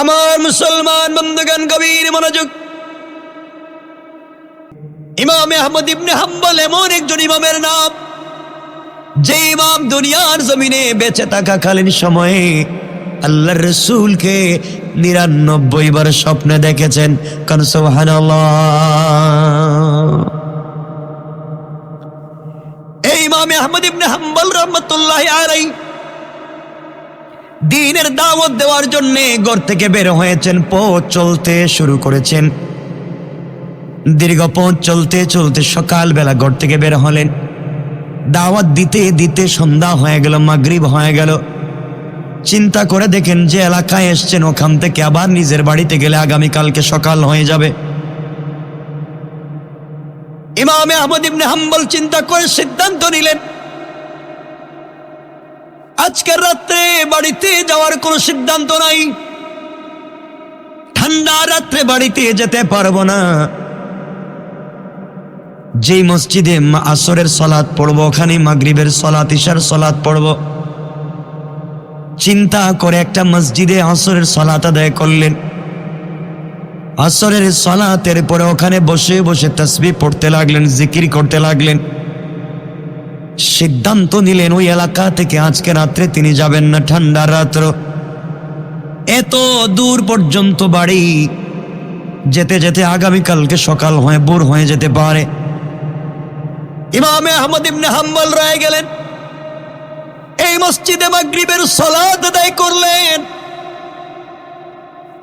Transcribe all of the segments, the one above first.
আমার মুসলমান বন্ধুগান গভীর মনোযোগ। ইমাম আহমদ ইবনে হাম্বল এমন একজন ইমামের নাম, যে ইমাম দুনিয়ার জমিনে বেঁচে থাকাকালীন সময়ে আল্লাহর রসুলকে নিরানব্বই বার স্বপ্নে দেখেছেন। কারণ সুবহানাল্লাহ। এই ইমামে আহমদ ইবনে হাম্বল রহমতুল্লাহ আলাই দিনের দাওয়াত দেওয়ার জন্য ঘর থেকে বের হয়েছেন, পথ চলতে শুরু করেছেন। দীর্ঘ পথ চলতে চলতে সকালবেলা ঘর থেকে বের হলেন। দাওয়াত দিতে দিতে সন্ধ্যা হয়ে গেল, মাগরিব হয়ে গেল। চিন্তা করে দেখেন যে এলাকায় এসছেন, ওখান থেকে আবার নিজের বাড়িতে গেলে আগামীকালকে সকাল হয়ে যাবে। ইমামে আহমদ ইবনে হাম্বল চিন্তা করে সিদ্ধান্ত নিলেন আজকের রাত্রে বাড়িতে যাওয়ার কোনো সিদ্ধান্ত নাই। ঠান্ডা রাত্রে বাড়িতে যেতে পারব না। যেই মসজিদে আসরের সলাৎ পড়ব, ওখানে মাগরিবের সলাৎ ইশার সলাৎ পড়ব। চিন্তা করে একটা মসজিদে আসরের সলাত আদায় করলেন। আসরের সলাতের পরে ওখানে বসে বসে তসবি পড়তে লাগলেন, জিকির করতে লাগলেন। সিদ্ধান্ত নিলেন, ওই এলাকা থেকে আজকে রাত্রে তিনি যাবেন না, ঠান্ডা রাত্র। এত দূর পর্যন্ত বাড়ি যেতে যেতে আগামীকালকে সকাল হয়ে, ভোর হয়ে যেতে পারে। ইমামে আহমদ ইবনে হাম্বল রয়ে গেলেন, এই মসজিদে মাগরিবের সলাত আদায় করলেন।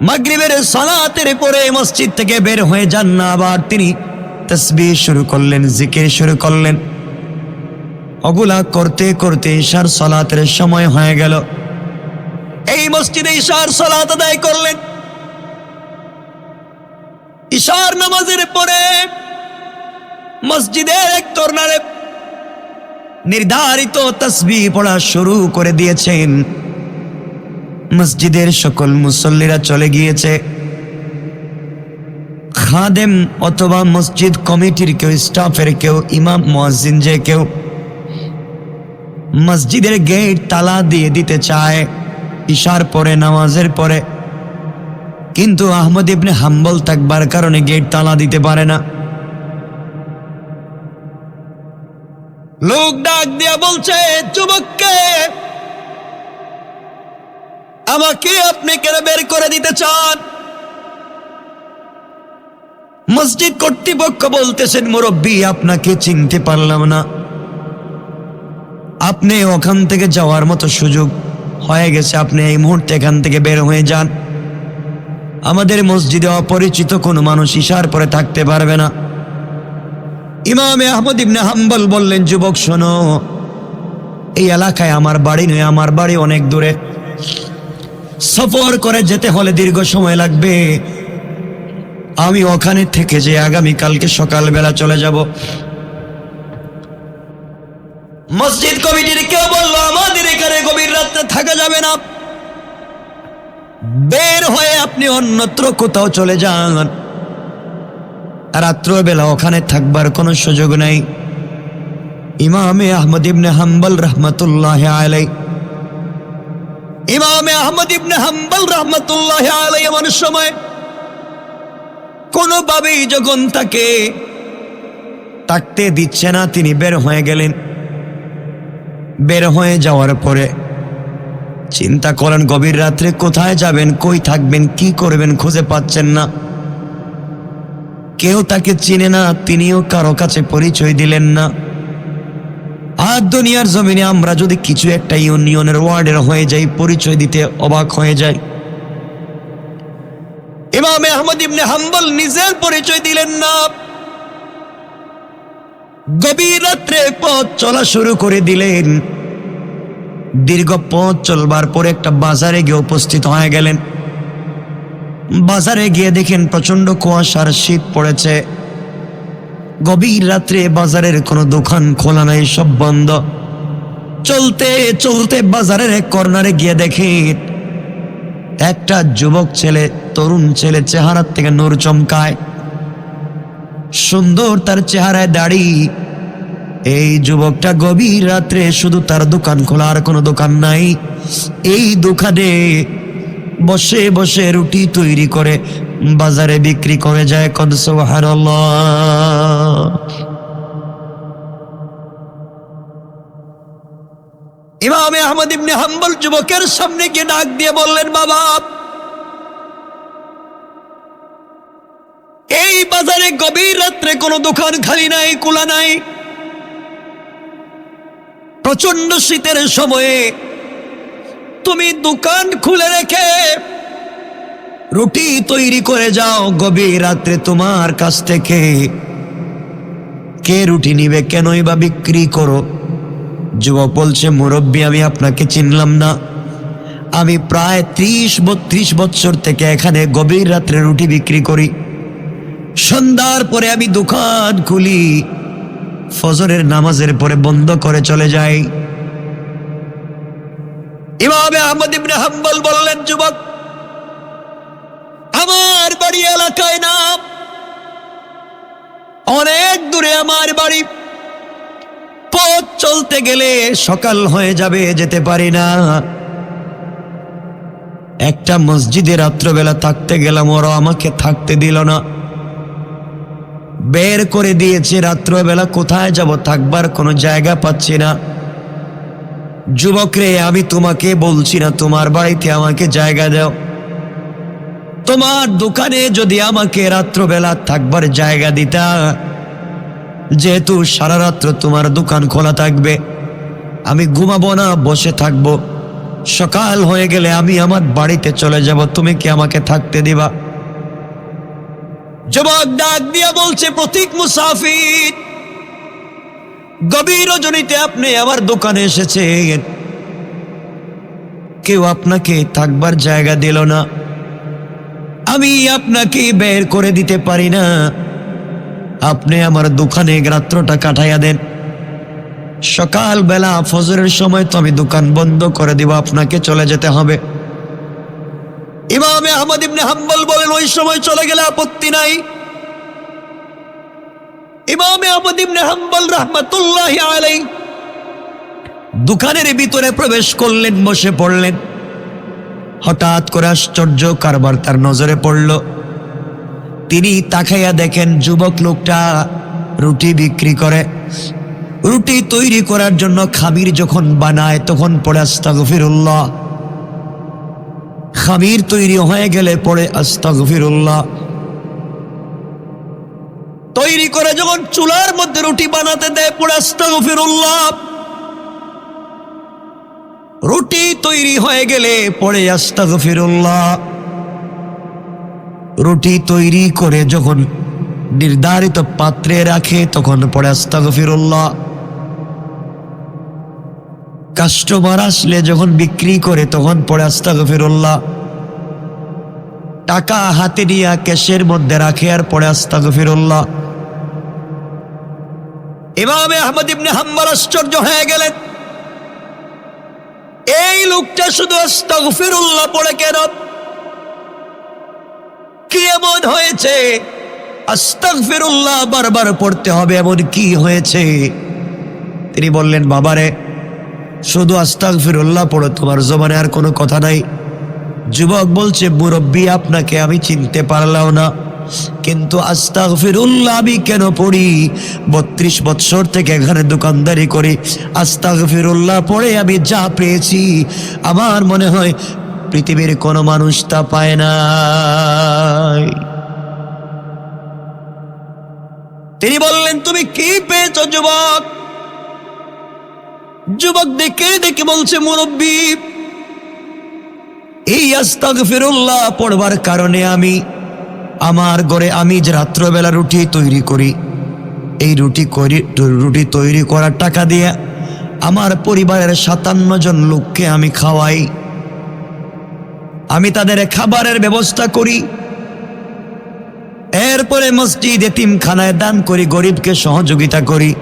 মাগরিবের সলাতের পরে মসজিদ থেকে বের হয়ে যান না, আবার তিনি তসবি শুরু করলেন, জিকির শুরু করলেন। ওগুলা করতে করতে ঈশার সলাতের সময় হয়ে গেল। এই মসজিদে ঈশার সলাত আদায় করলেন। ঈশার নামাজের পরে মসজিদের এক কর্নারে নির্ধারিত তসবি পড়া শুরু করে দিয়েছেন। মসজিদের সকল মুসল্লিরা চলে গিয়েছে। খাদেম অথবা মসজিদ কমিটির কেউ, স্টাফের কেউ, ইমাম মসজিদ যে কেউ মসজিদের গেট তালা দিয়ে দিতে চায়। ইশার পরে, নামাজের পরে। কিন্তু আহমদ ইবনে হাম্বল থাকবার কারণে গেট তালা দিতে পারে না। লোক ডাক দিয়া বলছে, যুবককে, আমাকে আপনি কেন বের করে দিতে চান? মসজিদ কর্তৃপক্ষ বলতেছেন, মুরব্বী, আপনাকে চিনতে পারলাম না। আপনি ওখান থেকে যাওয়ার মতো সুযোগ হয়ে গেছে। আপনি এই মুহূর্তে এখান থেকে বের হয়ে যান। আমাদের মসজিদে অপরিচিত কোনো মানুষ ইশার পরে থাকতে পারবে না। ইমামে আহমদ ইবনে হাম্বল বললেন, যুবক, শোনো, এই এলাকায় আমার বাড়ি নয়, আমার বাড়ি অনেক দূরে। সফর করে যেতে হলে দীর্ঘ সময় লাগবে। আমি ওখানে থেকে যে আগামী কালকে সকালবেলা চলে যাব। মসজিদ কমিটির কেউ বলল, আমাদের এখানে গভীর রাত্রে থাকা যাবে না। বের হয়ে আপনি অন্যত্র কোথাও চলে যান। রাত্রবেলা ওখানে থাকবার কোনো সুযোগ নেই। ইমামে আহমদ ইবনে হাম্বল রহমতুল্লাহ আলাই ইমামে আহমদ ইবনে হাম্বল রহমতুল্লাহ আলাই এমন সময় কোনোভাবেই যখন তাকে থাকতে দিচ্ছে না, তিনি বের হয়ে গেলেন। বের হয়ে যাওয়ার পরে চিন্তা করেন গভীর রাত্রে কোথায় যাবেন, কই থাকবেন, কি করবেন খুঁজে পাচ্ছেন না। কেউ তাকে চিনে না, তিনিও কারও কাছে পরিচয় দিলেন না। আর দুনিয়ার জমিনে আমরা যদি কিছু একটা ইউনিয়নের ওয়ার্ডের হয়ে যাই, পরিচয় দিতে অবাক হয়ে যায় ইমামে আহমদ ইবনে হাম্বল নিজের পরিচয় দিলেন না। গভীর রাত্রে পথ চলা শুরু করে দিলেন। দীর্ঘ পথ চলবার পরে একটা বাজারে গিয়ে উপস্থিত হয়ে গেলেন। বাজারে গিয়ে দেখেন প্রচণ্ড কুয়াশার শীত পড়েছে। গভীর রাত্রে বাজারের কোনো দোকান খোলা নাই, সব বন্ধ। চলতে চলতে বাজারের এক কর্নারে গিয়ে দেখে একটা যুবক ছেলে, তরুণ ছেলে, চেহারার থেকে নূর চমকায়। সুন্দর তার চেহারায় দাড়ি। এই যুবকটা গভীর রাত্রে শুধু তার দোকান খোলা আর কোনো দোকান নাই। এই দোকানে বসে বসে রুটি তৈরি করে বাজারে বিক্রি করে যায় সুবহানাল্লাহ। ইমামে আহমদ ইবনে হাম্বল যুবকের সামনে গিয়ে ডাক দিয়ে বললেন, বাবা এই বাজারে গভীর রাত্রে কোনো দোকান খালি নাই কুলা নাই। প্রচণ্ড শীতের সময়ে তুমি দোকান খুলে রেখে রুটি তৈরি করে যাও গভীর রাত্রে তোমার কাছ থেকে। কে রুটি নিবে, কেনই বা বিক্রি করো? যুবক বলছে, মুরব্বী, আমি আপনাকে চিনলাম না। আমি প্রায় ত্রিশ বত্রিশ বছর থেকে এখানে গভীর রাত্রে রুটি বিক্রি করি। সন্ধ্যার পরে আমি দোকান খুলি, ফজরের নামাজের পরে বন্ধ করে চলে যাই। ইমামে আহমদ ইবনে হাম্বল বললেন, যুবক, আমার বাড়ি এলাকায় না, অনেক দূরে আমার বাড়ি। পথ চলতে গেলে সকাল হয়ে যাবে, যেতে পারি না। একটা মসজিদে রাত্রবেলা থাকতে গেলাম, ওরা আমাকে থাকতে দিল না। বের করে দিয়েছে রাত্রবেলা, কোথায় যাব? থাকবার কোনো জায়গা পাচ্ছি না। যুবক রে আমি তোমাকে বলছি না, তোমার বাড়িতে আমাকে জায়গা দাও। তোমার দোকানে যদি আমাকে রাত্রবেলা থাকবার জায়গা দিতা, যেহেতু সারা রাত্র তোমার দোকান খোলা থাকবে, আমি ঘুমাবো না, বসে থাকব। সকাল হয়ে গেলে আমি আমার বাড়িতে চলে যাব, তুমি কি আমাকে থাকতে দিবা? যুবক ডাক দিয়া বলছে, প্রতীক মুসাফির, গভীর রজনীতে আপনি আমার দোকানে এসেছেন। কেউ আপনাকে থাকবার জায়গা দিল না। আমি আপনাকে বের করে দিতে পারি না। আপনি আমার দোকানে রাত্রটা কাটাইয়া দেন। সকাল বেলা ফজরের সময় তো আমি দোকান বন্ধ করে দিব, আপনাকে চলে যেতে হবে। ইমামে আহমদ ইবনে হাম্বল বলেন, ওই সময় চলে গেলে আপত্তি নাই। ইমামে আহমদ ইবনে হাম্বল রহমাতুল্লাহ আলাই দোকানের ভিতরে প্রবেশ করলেন, বসে পড়লেন। হঠাৎ করে আশ্চর্য কারবার তার নজরে পড়ল। তিনি তাকাইয়া দেখেন, যুবক লোকটা রুটি বিক্রি করে। রুটি তৈরি করার জন্য খামির যখন বানায়, তখন পড়ে আস্তাগফিরুল্লাহ। খামির তৈরি হয়ে গেলে পড়ে আস্তাগফিরুল্লাহ। তৈরি করে যখন চুলার মধ্যে রুটি বানাতে দেয় পড়ে আস্তাগফিরুল্লাহ। রুটি তৈরি হয়ে গেলে পড়ে আস্তাগফিরুল্লাহ। রুটি তৈরি করে যখন নির্ধারিত পাত্রে রাখে, তখন পড়ে আস্তাগফিরুল্লাহ। কাস্টমার আসলে যখন বিক্রি করে, তখন পরে পড়ে আস্তাগফিরুল্লাহ, টাকা হাতে নিয়ে ক্যাশের মধ্যে রাখে আর পড়ে আস্তাগফিরুল্লাহ। ইমামে আহমদ ইবনে হাম্বল আশ্চর্য হয়ে গেলেন। এই লোকটা শুধু আস্তাগফিরুল্লাহ পড়ে কেন? কি এমন হয়েছে, আস্তাগফিরুল্লাহ বারবার পড়তে হবে, এমন কি হয়েছে? তিনি বললেন, বাবারে শুধু আস্তাগফিরুল্লাহ পড়ো, তোমার জমানে আর কোনো কথা নাই। যুবক বলছে, মুরব্বী, আপনাকে আমি চিনতে পারলাম না। কিন্তু আস্তাগফিরুল্লাহ আমি কেন পড়ি? বত্রিশ বৎসর থেকে এখানে দোকানদারি করি। আস্তাগফিরুল্লাহ পড়ে আমি যা পেয়েছি। আমার মনে হয় পৃথিবীর কোনো মানুষ তা পায় না তিনি বললেন, তুমি কি পেয়েছ যুবক? যুবক দেখে দেখে বলছে, মুরব্বী, এই আস্তাগফিরুল্লাহ পড়বার কারণে আমি আমার ঘরে আমি যে রাত্রবেলা রুটি তৈরি করি। এই রুটি করি, রুটি তৈরি করার টাকা দিয়ে আমার পরিবারের সাতান্ন জন লোককে আমি খাওয়াই। আমি তাদের খাবারের ব্যবস্থা করি। এরপরে মসজিদ এতিমখানায় দান করি, গরিবকে সহযোগিতা করি।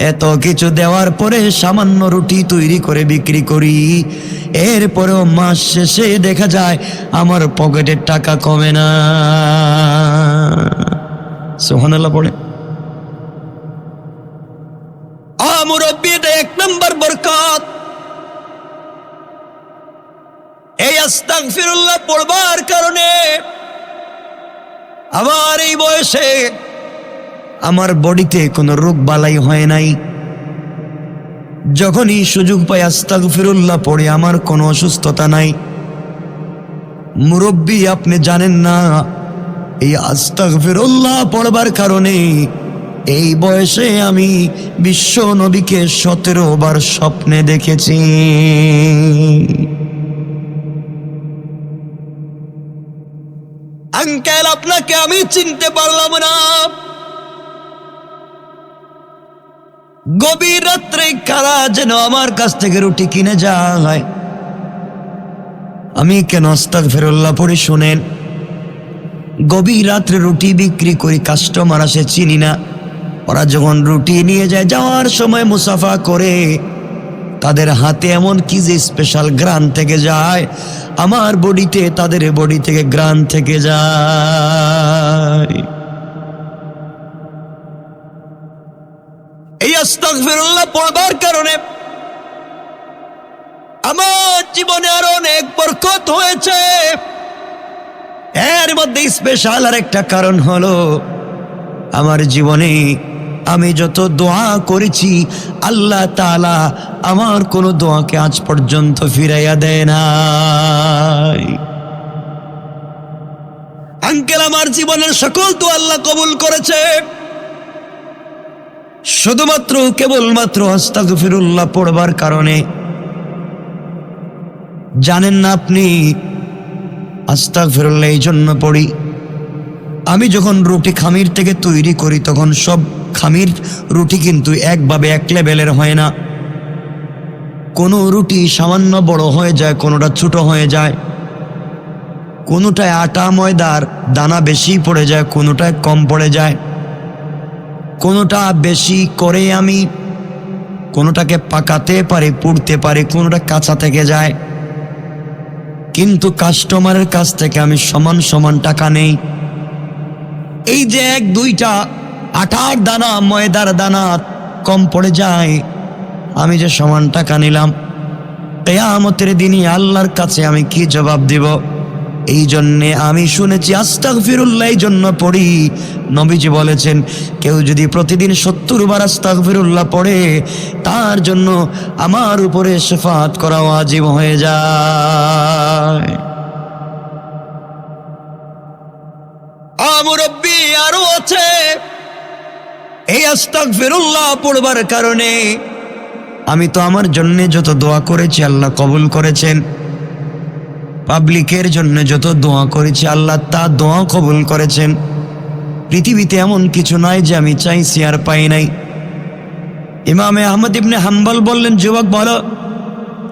এত কিছু দেওয়ার পরে সামান্য রুটি তৈরি করে বিক্রি করি। এরপরেও মাস শেষে দেখা যায় আমার পকেটের টাকা কমে না। সোহানাল্লাহ পড়ে। এক নম্বর বরকত। এই আস্তাক ফিরুল্লাহ পড়বার কারণে আমার এই বয়সে আমার বডিতে কোনো রোগ বালাই হয় নাই। যখনই সুযোগ পাই আস্তাক ফিরুল্লাহ পড়ে, আমার কোনো অসুস্থতা নাই। মুরব্বী, আপনি জানেন না, এই আস্তাক ফিরুল্লাহ পড়বার কারণে এই বয়সে আমি বিশ্ব নবীকে সতেরো বার স্বপ্নে দেখেছি। আঙ্কেল, আপনাকে আমি চিনতে পারলাম না। গভীর রাত্রে কারা যেন আমার কাছ থেকে রুটি কিনে যায়? আমি কেন আস্তাক ফেরুল্লাহ পড়ে শোনেন? গভীর রাত্রে রুটি বিক্রি করি কাস্টমার আসে চিনি না। ওরা যখন রুটি নিয়ে যায়, যাওয়ার সময় মুসাফা করে, তাদের হাতে এমন কি যে স্পেশাল গ্রান থেকে যায়, আমার বডিতে, তাদের বডি থেকে গ্রান থেকে যায়। পড়বার কারণে আমার জীবনে আরও অনেক বরকত হয়েছে। এর মধ্যে স্পেশাল আর একটা কারণ হলো, আমার জীবনে আমি যত দোয়া করেছি, আল্লাহ তাআলা আমার কোনো দোয়াকে আজ পর্যন্ত ফিরাইয়া দেয় নাই। আঙ্কেল, আমার জীবনের সকল তো আল্লাহ কবুল করেছে। শুধুমাত্র, কেবলমাত্র আস্তাগফিরুল্লাহ পড়বার কারণে। জানেন না আপনি, আস্তাগফিরুল্লাহ এই জন্য পড়ি। আমি যখন রুটি খামির থেকে তৈরি করি, তখন সব খামির রুটি কিন্তু একভাবে এক লেভেলের হয় না। কোনো রুটি সামান্য বড় হয়ে যায়, কোনোটা ছোট হয়ে যায়। কোনোটায় আটা, ময়দার দানা বেশি পড়ে যায়, কোনোটায় কম পড়ে যায়। কোনোটা বেশি করে আমি, কোনোটাকে পাকাতে পারে, পুড়তে পারে, কোনোটা কাঁচা থেকে যায়। কিন্তু কাস্টমারের কাছ থেকে আমি সমান সমান টাকা নেই। এই যে এক, দুইটা আঠার দানা, ময়দার দানা কম পড়ে যায়, আমি যে সমান টাকা নিলাম, কেয়ামতের দিনই আল্লাহর কাছে আমি কি জবাব দিব? এই জন্যে আমি শুনেছি আস্তাক ফিরুল্লাহ এই জন্য পড়ি। নবীজি বলেছেন, কেউ যদি প্রতিদিন সত্তর বার আস্তাক ফিরুল্লাহ পড়ে, তার জন্য আমার উপরে শেফাত করা আজীব হয়ে যায়। আমরব্বি আরও আছে। এই আস্তাক ফিরুল্লাহ পড়বার কারণে আমি তো আমার জন্য যত দোয়া করেছি, আল্লাহ কবুল করেছেন। পাবলিকের জন্য যত দোয়া করেছি, আল্লাহ তা দোয়া কবুল করেছেন। পৃথিবীতে এমন কিছু নয় যে আমি চাইছি আর পাই নাই। ইমামে আহমদ ইবনে হাম্বল বললেন, যুবক, বলো,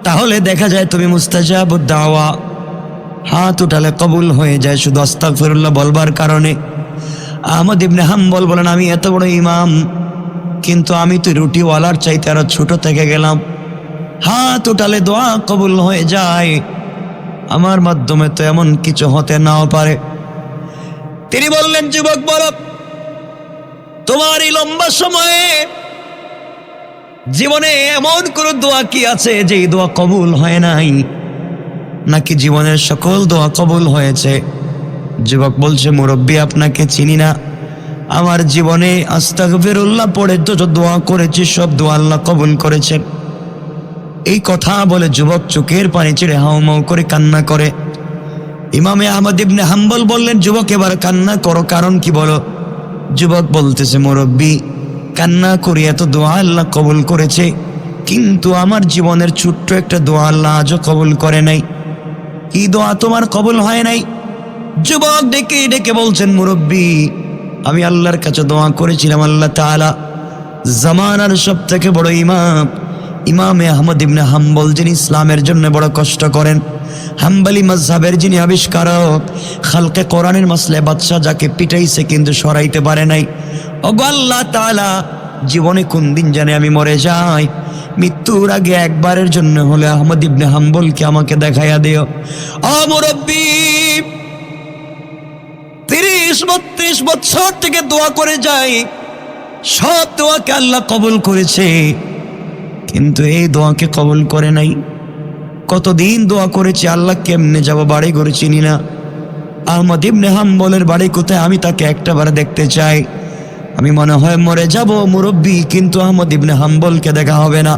তাহলে দেখা যায় তুমি মুস্তাজাব দাওয়া, হাত উঠালে কবুল হয়ে যায় শুধু আস্তাক ফিরুল্লাহ বলবার কারণে। আহমদ ইবনে হাম্বল বলেন, আমি এত বড় ইমাম, কিন্তু আমি তো রুটিওয়ালার চাইতে আরও ছোট থেকে গেলাম। হাত উঠালে দোয়া কবুল হয়ে যায়। আমার মাধ্যমে তো এমন কিছু হতে নাও পারে। তিনি বললেন, যুবক বল, তোমার এই লম্বা সময়ে জীবনে এমন কোন দোয়া কি আছে যে দোয়া কবুল হয় নাই? নাকি জীবনের সকল দোয়া কবুল হয়েছে? যুবক বলছে, মুরব্বী, আপনাকে চিনি না। আমার জীবনে আস্তাগফিরুল্লাহ পড়ে তো দোয়া করেছি, সব দোয়া আল্লাহ কবুল করেছেন। এই কথা বলে যুবক চোখের পানি ছেড়ে হাউমাউ করে কান্না করে। ইমামে আহমদ ইবনে হাম্বল বললেন, যুবক, এবার কান্না করো, কারণ কি বলো? যুবক বলতেছে, মুরব্বী, কান্না করি, এত দোয়া আল্লাহ কবুল করেছে, কিন্তু আমার জীবনের ছোট্ট একটা দোয়া আল্লাহ আজও কবুল করে নাই। কি দোয়া তোমার কবুল হয় নাই? যুবক ডেকে ডেকে বলছেন, মুরব্বী, আমি আল্লাহর কাছে দোয়া করেছিলাম, আল্লাহ তাআলা জামানার সব থেকে বড় ইমাম ইমামে আহমদ ইবনে হাম্বল যিনি ইসলামের জন্য বড় কষ্ট করেন, হাম্বলি মজহাবের যিনি আবিষ্কারক, খালকে কোরআনের মাসলে বাদশাহ যাকে পিটাইছে কিন্তু সরাইতে পারে নাই। ওগো তাআলা, জীবনে কোন দিন জানে আমি মরে যাই। মৃত্যুর আগে একবারের জন্য হলে আহমদ ইবনে হাম্বলকে আমাকে দেখাইয়া দিও। ও মুরব্বী, তিরিশ, বত্রিশ বছর থেকে দোয়া করে যাই। সব দোয়াকে আল্লাহ কবুল করেছে। কিন্তু এই দোয়াকে কবল করে নাই। কতদিন দোয়া করেছি, আল্লাহ কেমনে যাব? বাড়ি করে চিনি না। আহমদ ইবনে হাম্বলের বাড়ি কোথায়? আমি তাকে একটাবার দেখতে চাই। আমি মনে হয় মরে যাব, মুরব্বী, কিন্তু আহমদ ইবনে হাম্বলকে দেখা হবে না।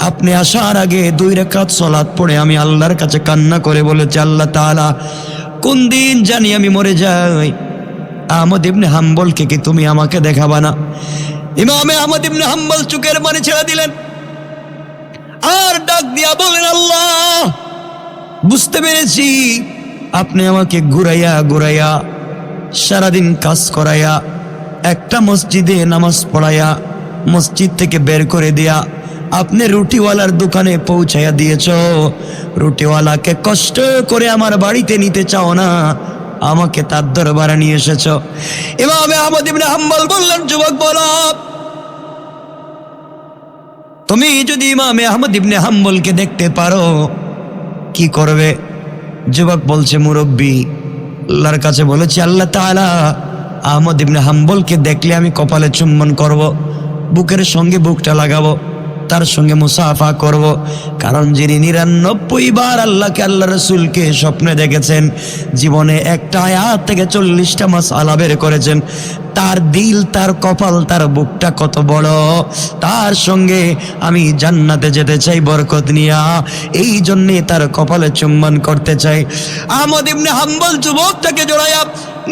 আপনি আসার আগে দুই রেখাত সলাৎ পড়ে আমি আল্লাহর কাছে কান্না করে বলেছি, আল্লাহ তাআলা, কোন দিন জানি আমি মরে যাই? আহমদ ইবনে হাম্বলকে কি তুমি আমাকে দেখাবা না? ইমামে আহমদ ইবনে হাম্বল চুকের মানে ছেড়ে দিলেন। আর ডাক দিয়া বলেন, আল্লাহ, বুঝতে পেরেছি। আপনি আমাকে ঘুরাইয়া ঘুরাইয়া, সারাদিন কাজ করাইয়া, একটা মসজিদে নামাজ পড়াইয়া, মসজিদ থেকে বের করে দিয়া আপনি রুটিওয়ালার দোকানে পৌঁছাইয়া দিয়েছ। রুটিওয়ালাকে কষ্ট করে আমার বাড়িতে নিতে চাও না, আমাকে তার দরবারে নিয়ে এসেছ। এভাবে ইবনে হাম্বল বললেন, যুবক বলো তুমি যদি ইমামে আহমদ ইবনে হাম্বলকে দেখতে পারো, কি করবে? যুবক বলছে, মুরব্বী, আল্লাহর কাছে বলেছি, আল্লাহ তালা আহমদ ইবনে হাম্বলকে দেখলে আমি কপালে চুম্বন করব, বুকের সঙ্গে বুকটা লাগাবো। তার সঙ্গে মুসাফা করব। কারণ যিনি নিরানব্বই বার আল্লাহকে আল্লাহ রসুলকে স্বপ্নে দেখেছেন, জীবনে একটা আয়াত থেকে চল্লিশটা মাস আলা বের করেছেন, তার দিল, তার কপাল, তার বুকটা কত বড়। তার সঙ্গে আমি জান্নাতে যেতে চাই, বরকত নিয়া। এই জন্যে তার কপালে চুম্বন করতে চাই। আহমদ ইবনে হাম্বল যুবকটাকে জড়াইয়া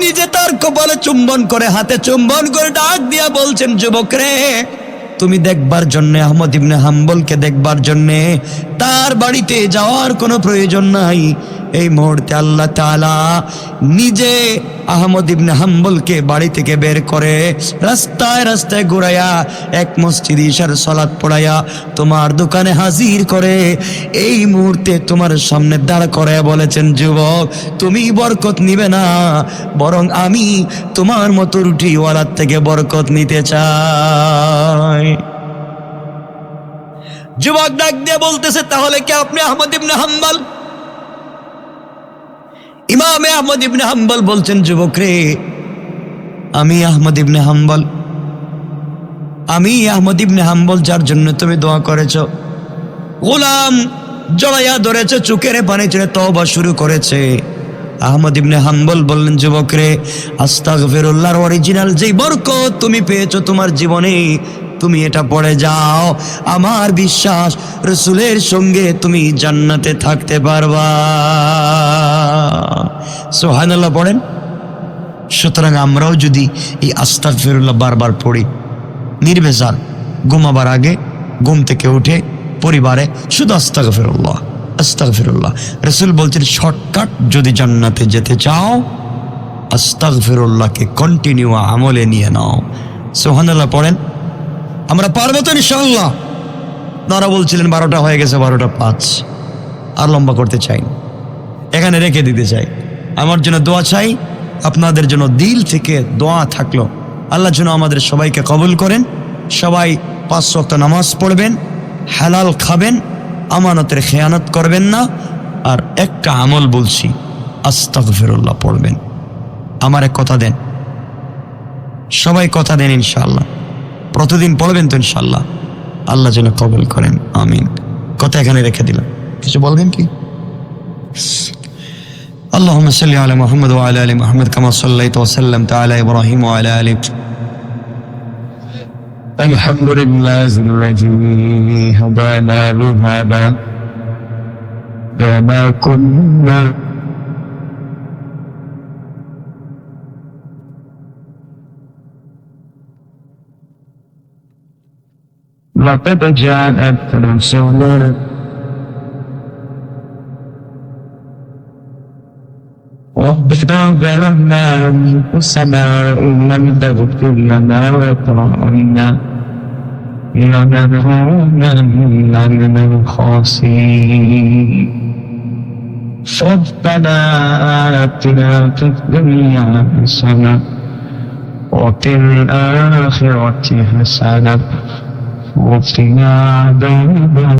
নিজে তার কপালে চুম্বন করে, হাতে চুম্বন করে ডাক দিয়া বলছেন, যুবক রে তুমি দেখবার জন্যে আহমদ ইবনে হাম্বলকে দেখবার জন্যে তার বাড়িতে যাওয়ার কোনো প্রয়োজন নাই। এই মুহূর্তে আল্লাহ তাআলা নিজে আহমদ ইবনে হাম্বলকে বাড়ি থেকে বের করে রাস্তায় রাস্তায় ঘুরাইয়া এক মসজিদ ইশার সলাৎ পড়াইয়া তোমার দোকানে হাজির করে এই মুহূর্তে তোমার সামনে দাঁড় করে বলেছেন, যুবক, তুমি বরকত নিবে না, বরং আমি তোমার মতো রুটিওয়ালার থেকে বরকত নিতে চাই। যুবক ডাক দিয়ে বলতেছে, তাহলে কি আপনি আহমদ ইবনে হাম্বল ইমামে আহমদ ইবনে হাম্বল বলছেন যুবক রে আমি আহমদ ইবনে হাম্বল। আমি আহমদ ইবনে হাম্বল, যার জন্য তুমি দোয়া করেছ। গোলাম জড়াইয়া ধরেছে, চুকের পানি ছেড়ে তবা শুরু করেছে। আহমদ ইবনে হাম্বল বললেন যুবক রে আস্তাগফিরুল্লাহর অরিজিনাল যেই বরকত তুমি পেয়েছ তোমার জীবনে তুমি এটা পড়ে যাও। আমার বিশ্বাস, রসুলের সঙ্গে তুমি জান্নাতে থাকতে পারবা। সোহানাল্লাহ পড়েন। সুতরাং আমরাও যদি এই আস্তাক ফিরুল্লাহ বারবার পড়ি নির্বেজাল ঘুমাবার আগে ঘুম থেকে উঠে পরিবারে শুধু আস্তাক ফিরুল্লাহ আস্তাক ফিরুল্লাহ রসুল বলছেন, শর্টকাট যদি জান্নাতে যেতে চাও আস্তাক ফিরুল্লাহকে কন্টিনিউ আমলে নিয়ে নাও। সোহানাল্লাহ পড়েন। আমরা পারব তো ইনশাল্লাহ তারা বলছিলেন, বারোটা হয়ে গেছে, বারোটা পাঁচ। আর লম্বা করতে চাই এখানে রেখে দিতে চাই। আমার জন্য দোয়া চাই। আপনাদের জন্য দিল থেকে দোয়া থাকল। আল্লাহ যেন আমাদের সবাইকে কবুল করেন। সবাই পাঁচ ওয়াক্ত নামাজ পড়বেন, হালাল খাবেন, আমানতের খেয়ানত করবেন না। আর একটা আমল বলছি, আস্তাগফিরুল্লাহ পড়বেন। আমার এক কথা দেন। সবাই কথা দেন ইনশাআল্লাহ। প্রতিদিন পড়বেন তো ইনশাল্লাহ আল্লাহ যেন কবল করেন আমিন কথা এখানে রেখে দিলাম কিছু বলবেন কি اللهم صل على محمد وعلى ال محمد كما صليت وسلمت على ابراهيم وعلى ال الحمد لله الذي هدانا لهذا وما كنا لقد جاءت رسلنا ربنا ظلمنا أنفسنا إن لم تغفر لنا وترحمنا لنكونن من الخاسرين ربنا آتنا في الدنيا حسنة وفي الآخرة حسنة watching other